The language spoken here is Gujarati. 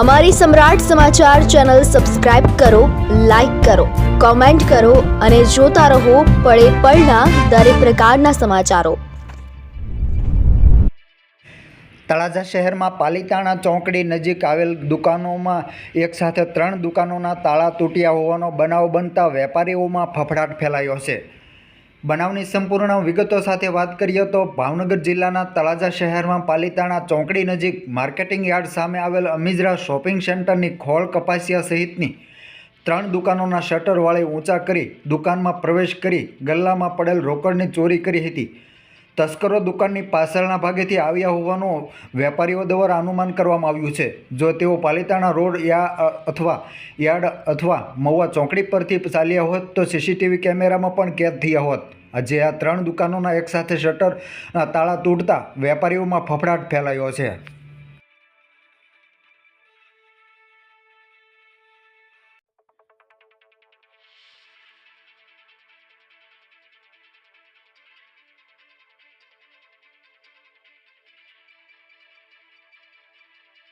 અમારી સમ્રાટ સમાચાર ચેનલ સબસ્ક્રાઇબ કરો, લાઇક કરો, કોમેન્ટ કરો અને જોતા રહો પળે પળના દરેક પ્રકારના સમાચારો. તળાજા શહેરમાં પાલિતાણા ચોકડી નજીક આવેલ દુકાનોમાં એક સાથે ત્રણ દુકાનોના તાળા તૂટ્યા હોવાનો બનાવ બનતા વેપારીઓમાં ફફડાટ ફેલાયો છે. બનાવની સંપૂર્ણ વિગતો સાથે વાત કરીએ તો ભાવનગર જિલ્લાના તળાજા શહેરમાં પાલિતાણા ચોકડી નજીક માર્કેટિંગ યાર્ડ સામે આવેલ અમીજરા શોપિંગ સેન્ટરની ખોળ કપાસિયા સહિતની ત્રણ દુકાનોના શટરવાળે ઊંચા કરી દુકાનમાં પ્રવેશ કરી ગલ્લામાં પડેલ રોકડની ચોરી કરી હતી. તસ્કરો દુકાનની પાછળના ભાગેથી આવ્યા હોવાનું વેપારીઓ દ્વારા અનુમાન કરવામાં આવ્યું છે. જો તેઓ પાલિતાણા રોડ યા અથવા યાર્ડ અથવા મહુવા ચોકડી પરથી ચાલ્યા હોત તો સીસીટીવી કેમેરામાં પણ કેદ થયા હોત. આજે આ ત્રણ દુકાનોના એકસાથે શટર તાળા તૂટતા વેપારીઓમાં ફફડાટ ફેલાયો છે.